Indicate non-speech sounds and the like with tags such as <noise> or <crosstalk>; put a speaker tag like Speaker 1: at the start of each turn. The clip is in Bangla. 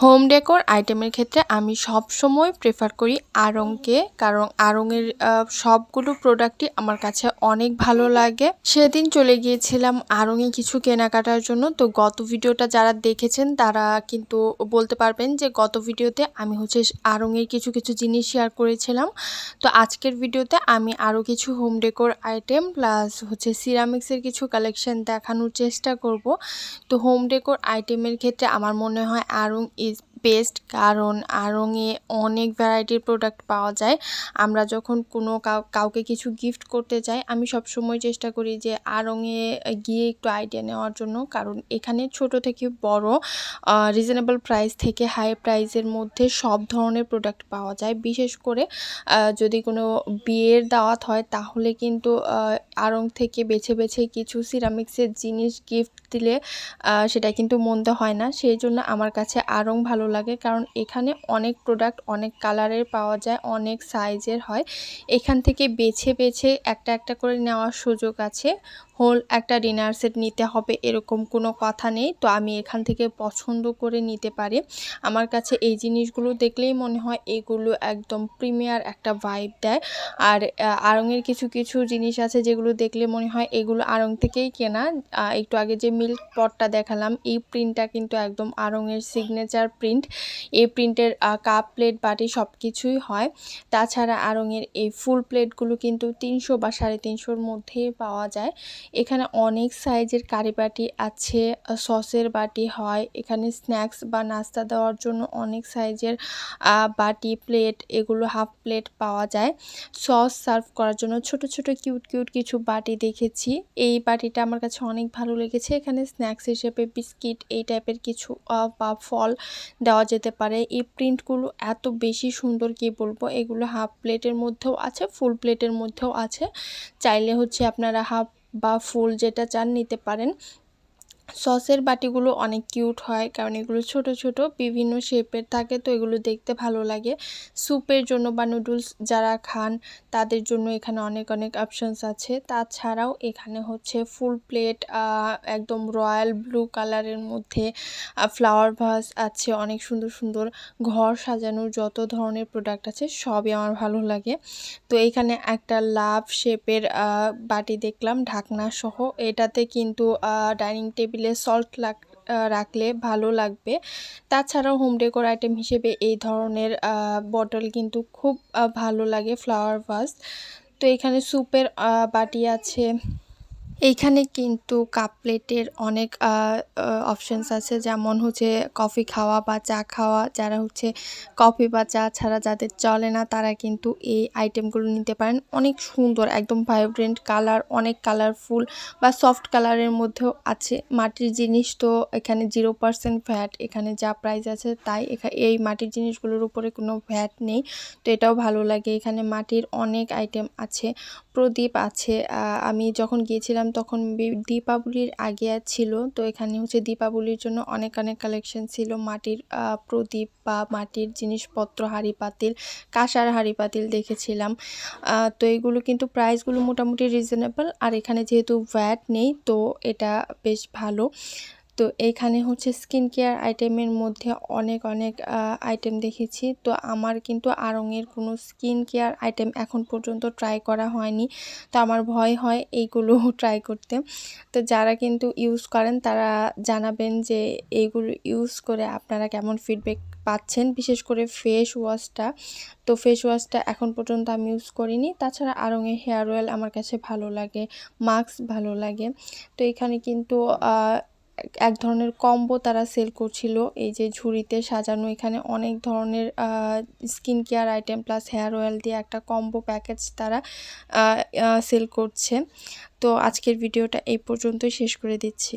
Speaker 1: হোম ডেকোর আইটেমের ক্ষেত্রে আমি সব সময় প্রেফার করি আড়ংকে কারণ আড়ংয়ের আহ, সবগুলো প্রোডাক্টই আমার কাছে অনেক ভালো লাগে। সেদিন চলে গিয়েছিলাম আড়ংয়ে কিছু কেনাকাটার জন্য তো গত ভিডিওটা যারা দেখেছেন তারা কিন্তু বলতে পারবেন যে গত ভিডিওতে আমি হচ্ছে আড়ংয়ের কিছু কিছু জিনিস শেয়ার করেছিলাম। তো আজকের ভিডিওতে আমি আরও কিছু হোম ডেকোর আইটেম প্লাস হচ্ছে সিরামিক্সের কিছু কালেকশন দেখানোর চেষ্টা করব। তো হোম ডেকোর আইটেমের ক্ষেত্রে আমার মনে হয় ইজ বেস্ট কারণ আড়ংয়ে অনেক ভ্যারাইটির প্রোডাক্ট পাওয়া যায়। আমরা যখন কোনো কাউ, কাউকে কিছু গিফট করতে যাই, আমি সবসময় চেষ্টা করি যে আড়ংয়ে গিয়ে একটু আইডিয়া নেওয়ার জন্য। কারণ এখানে ছোট থেকে বড় রিজনেবল প্রাইস থেকে হাই প্রাইসের মধ্যে সব ধরনের প্রোডাক্ট পাওয়া যায়। বিশেষ করে যদি কোনো বিয়ের দাওয়াত হয়, তাহলে কিন্তু আড়ং থেকে বেছে বেছে কিছু সিরামিক্সের জিনিস গিফট দিলে সেটা কিন্তু মন্দ হয় না। সেই জন্য আমার কাছে আড়ং ভালো লাগে কারণ এখানে অনেক প্রোডাক্ট অনেক কালারের পাওয়া যায়, অনেক সাইজের হয়। এখান থেকে বেছে বেছে একটা একটা করে নেওয়ার সুযোগ আছে। হোল একটা ডিনার সেট নিতে হবে, এরকম কোনো কথা নেই। তো আমি এখান থেকে পছন্দ করে নিতে পারি। আমার কাছে এই জিনিসগুলো দেখলেই মনে হয় এগুলো একদম প্রিমিয়ার একটা ভাইব দেয়। আর আড়ংয়ের কিছু কিছু জিনিস আছে যেগুলো দেখলে মনে হয় এগুলো আড়ং থেকেই কেনা। একটু আগে যে মিল্ক পটটা দেখালাম, এই প্রিন্টটা কিন্তু একদম আড়ংয়ের সিগনেচার প্রিন্ট। এই প্রিন্টের কাপ প্লেট, বাটি সব কিছুই হয়। তাছাড়া আড়ংয়ের এই ফুল প্লেটগুলো কিন্তু তিনশো বা সাড়ে তিনশোর মধ্যেই পাওয়া যায়। এখানে অনেক সাইজের কারি বাটি আছে সসের বাটি হয়, এখানে স্ন্যাক্স বা নাস্তা দেওয়ার জন্য অনেক সাইজের বাটি প্লেট, এগুলো হাফ প্লেট পাওয়া যায়। সস সার্ভ করার জন্য ছোট ছোট, কিউট কিউট কিছু বাটি দেখেছি। এই বাটিটা আমার কাছে অনেক ভালো লেগেছে। এখানে স্ন্যাক্স হিসেবে বিস্কিট, এই টাইপের কিছু বা ফল দেওয়া যেতে পারে। এই প্রিন্টগুলো এত বেশি সুন্দর কি বলব? এগুলো হাফ প্লেটের মধ্যেও আছে, ফুল প্লেটের মধ্যেও আছে। চাইলে হচ্ছে আপনারা হাফ বা ফুল যেটা চান নিতে পারেন। সসের বাটিগুলো অনেক কিউট হয়, কারণ এগুলো ছোট ছোট, বিভিন্ন শেপের থাকে, তো এগুলো দেখতে ভালো লাগে। স্যুপের জন্য বা নুডলস যারা খান, তাদের জন্য এখানে অনেক অনেক অপশনস আছে। তাছাড়াও এখানে হচ্ছে ফুল প্লেট একদম রয়্যাল ব্লু কালারের মধ্যে ফ্লাওয়ার ভাস আছে, অনেক সুন্দর সুন্দর ঘর সাজানোর যত ধরনের প্রোডাক্ট আছে, সবই আমার ভালো লাগে। তো এখানে একটা লাভ শেপের বাটি দেখলাম, ঢাকনা সহ। এটাতে কিন্তু ডাইনিং টেবিলে সল্ট লাগ রাখলে ভালো লাগবে। তাছাড়াও হোম ডেকোর আইটেম হিসেবে এই ধরনের বটল কিন্তু খুব ভালো লাগে ফ্লাওয়ার ভাস তো এখানে স্যুপের বাটি আছে। এইখানে কিন্তু কাপ প্লেটের অনেক অপশনস আছে। যেমন হচ্ছে কফি খাওয়া বা চা খাওয়া, যারা হচ্ছে কফি বা চা ছাড়া যাদের চলে না, তারা কিন্তু এই আইটেমগুলো নিতে পারেন। অনেক সুন্দর, একদম ভাইব্রেন্ট কালার অনেক কালারফুল বা সফট কালারের মধ্যেও আছে। মাটির জিনিস তো এখানে জিরো পার্সেন্ট ভ্যাট এখানে যা প্রাইস আছে তাই এই মাটির জিনিসগুলোর উপরে কোনো ভ্যাট নেই। তো এটাও ভালো লাগে। এখানে মাটির অনেক আইটেম আছে, প্রদীপ আছে। আমি যখন গিয়েছিলাম তখন দীপাবলির আগে ছিল। তো এখানে হচ্ছে দীপাবলির জন্য অনেক অনেক কালেকশন ছিল। মাটির প্রদীপ বা মাটির জিনিসপত্র, হাঁড়ি পাতিল, কাঁসার হাঁড়ি পাতিল দেখেছিলাম। তো এগুলো কিন্তু প্রাইসগুলো মোটামুটি রিজনেবল আর এখানে যেহেতু ভ্যাট নেই, তো এটা বেশ ভালো। তো এইখানে হচ্ছে স্কিন কেয়ার আইটেমের মধ্যে অনেক অনেক আইটেম দেখেছি। তো আমার কিন্তু আড়ংয়ের কোনো স্কিন কেয়ার আইটেম এখন পর্যন্ত ট্রাই করা হয়নি। তো আমার ভয় হয় এইগুলো <laughs> ট্রাই করতে। তো যারা কিন্তু ইউজ করেন, তারা জানাবেন যে এইগুলো ইউজ করে আপনারা কেমন ফিডব্যাক পাচ্ছেন, বিশেষ করে ফেস ওয়াশটা তো ফেস ওয়াশটা এখন পর্যন্ত আমি ইউজ করিনি। তাছাড়া আড়ংয়ের হেয়ার অয়েল আমার কাছে ভালো লাগে মাস্ক ভালো লাগে। তো এখানে কিন্তু এক ধরনের কম্বো তারা সেল করছিল। এই যে ঝুড়িতে সাজানো এখানে অনেক ধরনের skin care item plus hair oil দিয়ে একটা কম্বো প্যাকেজ তারা সেল করছে। তো আজকের ভিডিওটা এই পর্যন্তই শেষ করে দিচ্ছি।